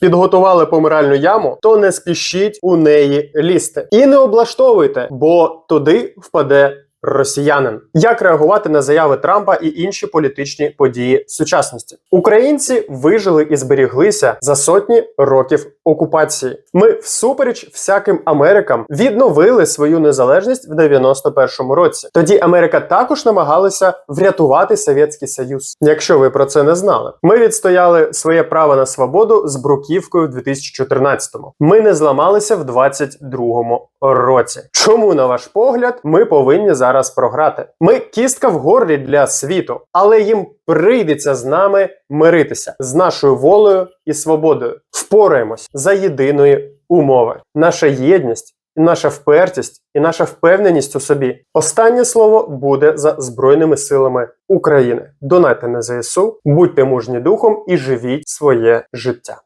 підготували помиральну яму, то не спішіть у неї лізти. І не облаштовуйте, бо туди впаде. Росіянин як реагувати на заяви Трампа і інші політичні події сучасності? Українці вижили і зберіглися за сотні років окупації. Ми, всупереч всяким Америкам, відновили свою незалежність в 91-му році. Тоді Америка також намагалася врятувати Совєтський Союз. Якщо ви про це не знали, ми відстояли своє право на свободу з бруківкою в 2014-му. Ми не зламалися в 22-му році. Чому, на ваш погляд, ми повинні зараз програти? Ми кістка в горлі для світу, але їм прийдеться з нами миритися з нашою волею і свободою. Впораємось за єдиної умови. Наша єдність. і Наша впертість і наша впевненість у собі. Останнє слово буде за Збройними силами України. Донайте на ЗСУ, будьте мужні духом і живіть своє життя.